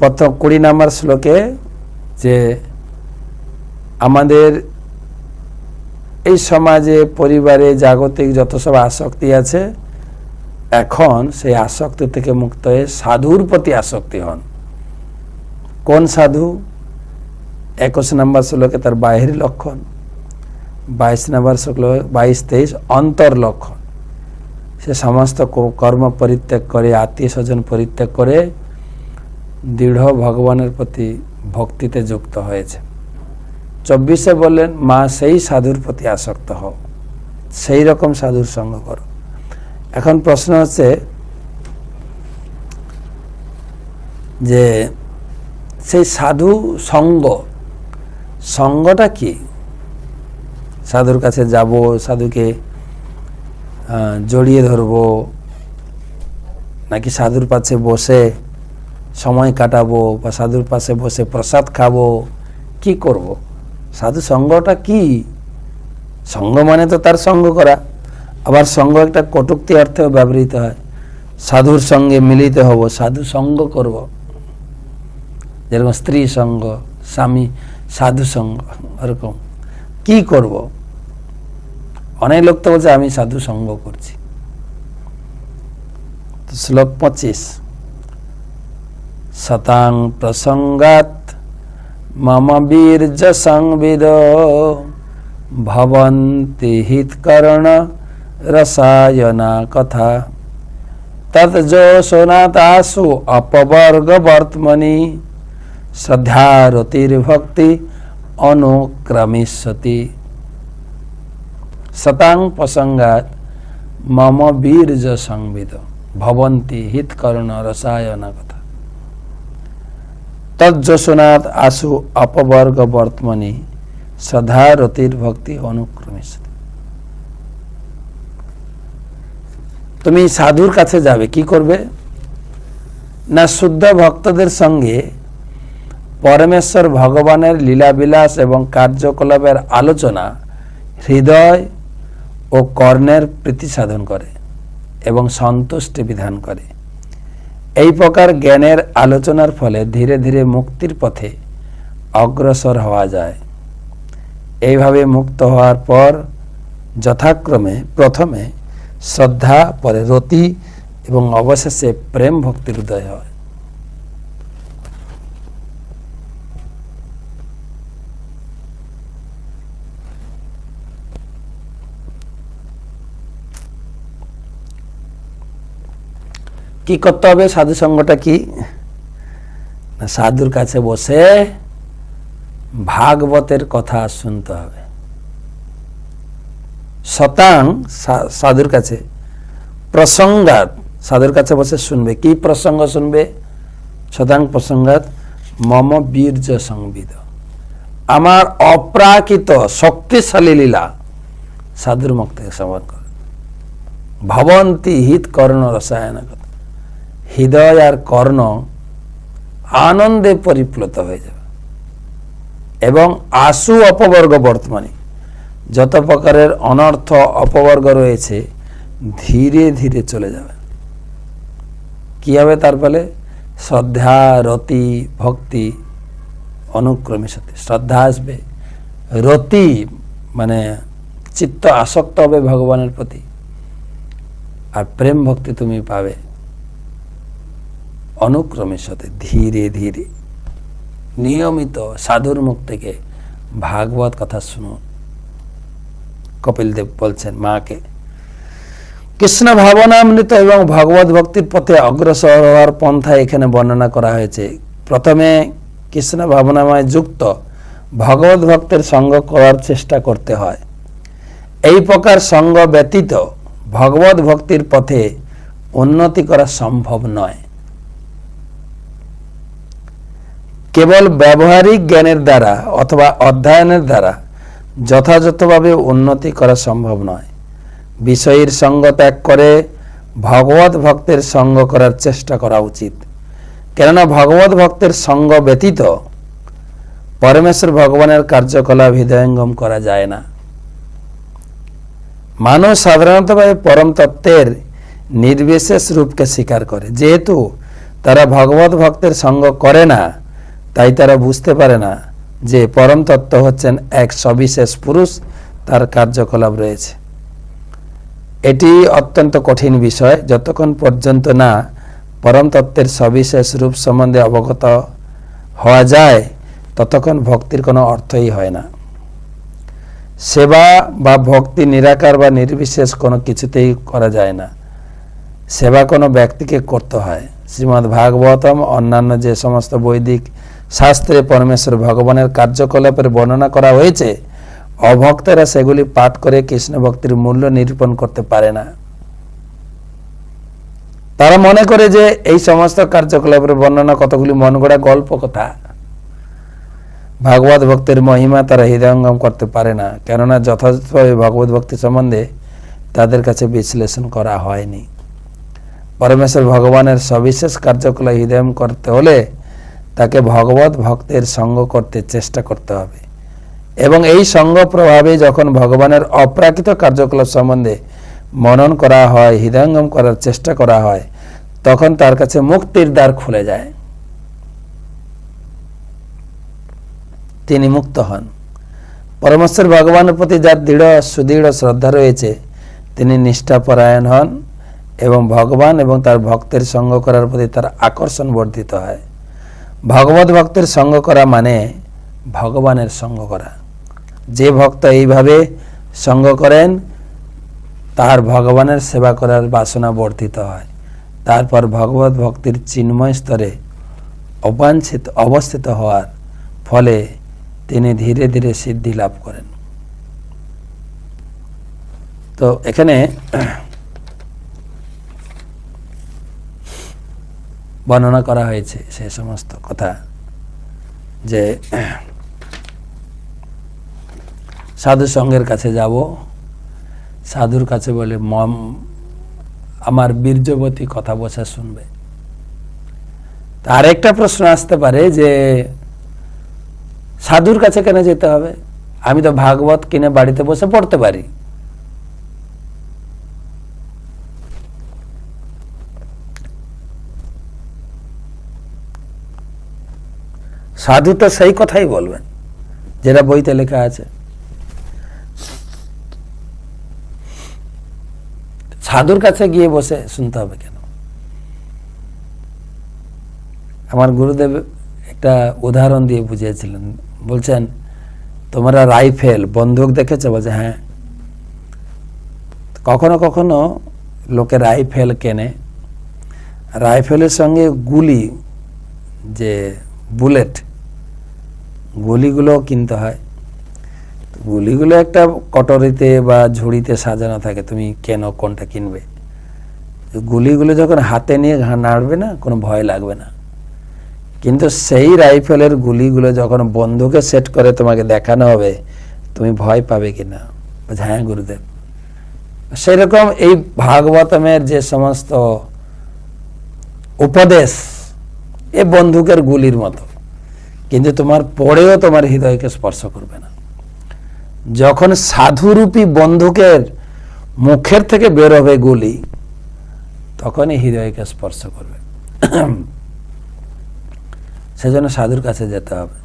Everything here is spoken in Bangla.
প্রথম কুড়ি নম্বর শ্লোকে যে আমাদের এই সমাজে, পরিবারে জাগতিক যত সব আসক্তি আছে, এখন সেই আসক্তি থেকে মুক্ত হয়ে সাধুর প্রতি আসক্তি হন। কোন সাধু? একুশ নম্বর শ্লোকে তার বাহির লক্ষণ, বাইশ নম্বর শ্লোক বাইশ তেইশ অন্তর লক্ষণ। সে সমস্ত কর্ম পরিত্যাগ করে, আত্মীয় স্বজন পরিত্যাগ করে দৃঢ় ভগবানের প্রতি ভক্তিতে যুক্ত হয়েছে। চব্বিশে বললেন, মা, সেই সাধুর প্রতি আসক্ত হও। সেই রকম সাধুর সঙ্গ করো। এখন প্রশ্ন হচ্ছে যে, সেই সাধু সঙ্গ, সঙ্গটা কি? সাধুর কাছে যাব, সাধুকে জড়িয়ে ধরবো, নাকি সাধুর পাশে বসে সময় কাটাবো বা সাধুর পাশে বসে প্রসাদ খাব, কি করব? সাধু সঙ্গটা কি? সঙ্গ মানে তো তার সঙ্গ করা। আবার সঙ্গ একটা কটুক্তি অর্থেও ব্যবহৃত হয়। সাধুর সঙ্গে মিলিত হব, সাধু সঙ্গ করব। যেরকম স্ত্রী সঙ্গ, স্বামী সাধু সঙ্গ এরকম কি করব? অনেক লোক তো বলছে, আমি সাধু সঙ্গ করছি। শ্লোক পঁচিশ। শতাং প্রসঙ্গাত মম বীর্য সংবিদ ভবন্তি হিতকরণ রসায়না কথা তৎজোশনাতাসু অপবর্গ বর্তমনি শ্রদ্ধারতির্ভক্তি অনুক্রমিষ্যতি শতাং প্রসঙ্গাত মম বীর্য সংবিদ ভবন্তি হিতকরণ রসায়ন কথা তজ্জোশনাথ আশু অপবর্গ বর্তমনি শ্রদ্ধা রতির ভক্তি অনুক্রমিষ্যতি। তুমি সাধুর কাছে যাবে, কি করবে? না শুদ্ধ ভক্তদের সঙ্গে পরমেশ্বর ভগবানের লীলাবিলাস এবং কার্যকলাপের আলোচনা হৃদয় ও কর্ণের প্রীতি সাধন করে এবং সন্তুষ্টি বিধান করে। এই প্রকার জ্ঞানের আলোচনার ফলে ধীরে ধীরে মুক্তির পথে অগ্রসর হওয়া যায়। এইভাবে মুক্ত হওয়ার পর যথাক্রমে প্রথমে শ্রদ্ধা, পরে রতি এবং অবশেষে প্রেম ভক্তির উদয় হয়। কি করতে হবে? সাধু সঙ্গটা কি? সাধুর কাছে বসে ভাগবতের কথা শুনতে হবে। শতাং সাধুর কাছে প্রসঙ্গাত সাধুর কাছে বসে শুনবে। কি প্রসঙ্গ শুনবে? শতাং প্রসঙ্গাত মম বীর্য সংবিদ। আমার অপ্রাকৃত শক্তিশালী লীলা সাধুর থেকে শ্রবণ করে। ভবন্তি হিত কর্ণ রসায়ন হৃদয় আর কর্ণ আনন্দে পরিপ্লুত হয়ে যাবে। এবং আশু অপবর্গ বর্তমানে, যত প্রকারের অনর্থ অপবর্গ রয়েছে, ধীরে ধীরে চলে যাবে। কি হবে তার ফলে? শ্রদ্ধা, রতি, ভক্তি অনুক্রমের সাথে শ্রদ্ধা আসবে, রতি মানে চিত্ত আসক্ত হবে ভগবানের প্রতি, আর প্রেম ভক্তি তুমি পাবে। অনুক্রমের সাথে ধীরে ধীরে নিয়মিত সাধুর মুখ থেকে ভাগবত কথা শুনুন। কপিল দেব বলছেন, মাকে, কৃষ্ণ ভাবনামৃত এবং ভগবত ভক্তির পথে অগ্রসর হওয়ার পন্থা এখানে বর্ণনা করা হয়েছে। প্রথমে কৃষ্ণ ভাবনাময় যুক্ত ভগবত ভক্তের সঙ্গ করার চেষ্টা করতে হয়। এই প্রকার সঙ্গ ব্যতীত ভগবত ভক্তির পথে উন্নতি করা সম্ভব নয়। কেবল ব্যবহারিক জ্ঞানের দ্বারা অথবা অধ্যয়নের দ্বারা যথাযথভাবে উন্নতি করা সম্ভব নয়। বিষয়ের সঙ্গ ত্যাগ করে ভগবত ভক্তের সঙ্গ করার চেষ্টা করা উচিত। কেননা ভগবত ভক্তের সঙ্গ ব্যতীত পরমেশ্বর ভগবানের কার্যকলাপ হৃদয়ঙ্গম করা যায় না। মানুষ সাধারণতভাবে পরম তত্ত্বের নির্বিশেষ রূপকে স্বীকার করে। যেহেতু তারা ভগবত ভক্তের সঙ্গ করে না তাই তারা বুঝতে পারে না যে পরম তত্ত্ব হচ্ছেন এক সবিশেষ পুরুষ, তার কার্যকলাপ রয়েছে। এটি অত্যন্ত কঠিন বিষয়, যতক্ষণ পর্যন্ত না পরম তত্ত্বের সবিশেষ রূপ সম্বন্ধে অবগত হওয়া যায়, ততক্ষণ ভক্তির কোনো অর্থই হয় না। সেবা বা ভক্তি নিরাকার বা নির্বিশেষ কোনো কিছুতেই করা যায় না। সেবা কোনো ব্যক্তিকে করতে হয়। শ্রীমদ্ ভাগবতম অন্যান্য যে সমস্ত বৈদিক শাস্ত্রে পরমেশ্বর ভগবানের কার্যকলাপের বর্ণনা করা হয়েছে, অভক্তেরা সেগুলি পাঠ করে কৃষ্ণ ভক্তির মূল্য নিরূপণ করতে পারে না। তারা মনে করে যে এই সমস্ত কার্যকলাপের বর্ণনা কতগুলি মন গড়া গল্প কথা। ভাগবত ভক্তের মহিমা তারা হৃদয়ঙ্গম করতে পারে না, কেননা যথাযথভাবে ভগবত ভক্তি সম্বন্ধে তাদের কাছে বিশ্লেষণ করা হয়নি। পরমেশ্বর ভগবানের সবিশেষ কার্যকলাপ হৃদয়ম করতে হলে তাকে ভগবত ভক্তের সঙ্গ করতে চেষ্টা করতে হবে। এবং এই সঙ্গ প্রভাবে যখন ভগবানের অপ্রাকৃত কার্যকলাপ সম্বন্ধে মনন করা হয়, হৃদয়ঙ্গম করার চেষ্টা করা হয়, তখন তার কাছে মুক্তির দ্বার খুলে যায়। তিনি মুক্ত হন। পরমেশ্বর ভগবানের প্রতি যার দৃঢ়, সুদৃঢ় শ্রদ্ধা রয়েছে, তিনি নিষ্ঠাপরায়ণ হন এবং ভগবান এবং তার ভক্তের সঙ্গ করার প্রতি তার আকর্ষণ বর্ধিত হয়। ভগবত ভক্তের সঙ্গ করা মানে ভগবানের সঙ্গ করা। যে ভক্ত এইভাবে সঙ্গ করেন, তার ভগবানের সেবা করার বাসনা বর্ধিত হয়। তারপর ভগবত ভক্তির চিন্ময় স্তরে অবাঞ্ছিত অবস্থিত হওয়ার ফলে তিনি ধীরে ধীরে সিদ্ধি লাভ করেন। তো এখানে বর্ণনা করা হয়েছে সে সমস্ত কথা যে সাধু সঙ্গের কাছে যাব, সাধুর কাছে বলে, মম, আমার বীর্যবতী কথা বসে শুনবে। তা আরেকটা প্রশ্ন আসতে পারে যে, সাধুর কাছে কেন যেতে হবে? আমি তো ভাগবত কিনে বাড়িতে বসে পড়তে পারি। সাধু তো সেই কথাই বলবেন, যেটা বইতে লেখা আছে। সাধুর কাছে গিয়ে বসে শুনতে হবে কেন? আমার গুরুদেব একটা উদাহরণ দিয়ে বুঝিয়েছিলেন। বলছেন, তোমরা রাইফেল বন্দুক দেখেছ? বলছে হ্যাঁ। কখনো কখনো লোকে রাইফেল কেনে। রাইফেলের সঙ্গে গুলি, যে বুলেট গুলিগুলো কিনতে হয়। তো গুলিগুলো একটা কটরিতে বা ঝুড়িতে সাজানো থাকে তুমি কেন কোনটা কিনবে? গুলিগুলো যখন হাতে নিয়ে নাড়বে না কোনো ভয় লাগবে না। কিন্তু সেই রাইফেলের গুলিগুলো যখন বন্ধুকে সেট করে তোমাকে দেখানো হবে তুমি ভয় পাবে কিনা বলছে, হ্যাঁ গুরুদেব। সেরকম এই ভাগবতমের যে সমস্ত উপদেশ এ বন্দুকের গুলির মতো। কিন্তু তোমার পরেও তোমার হৃদয়কে স্পর্শ করবে না। যখন সাধুরূপী বন্ধুকের মুখের থেকে বের হবে গুলি, তখনই হৃদয়কে স্পর্শ করবে। সেজন্য সাধুর কাছে যেতে হবে।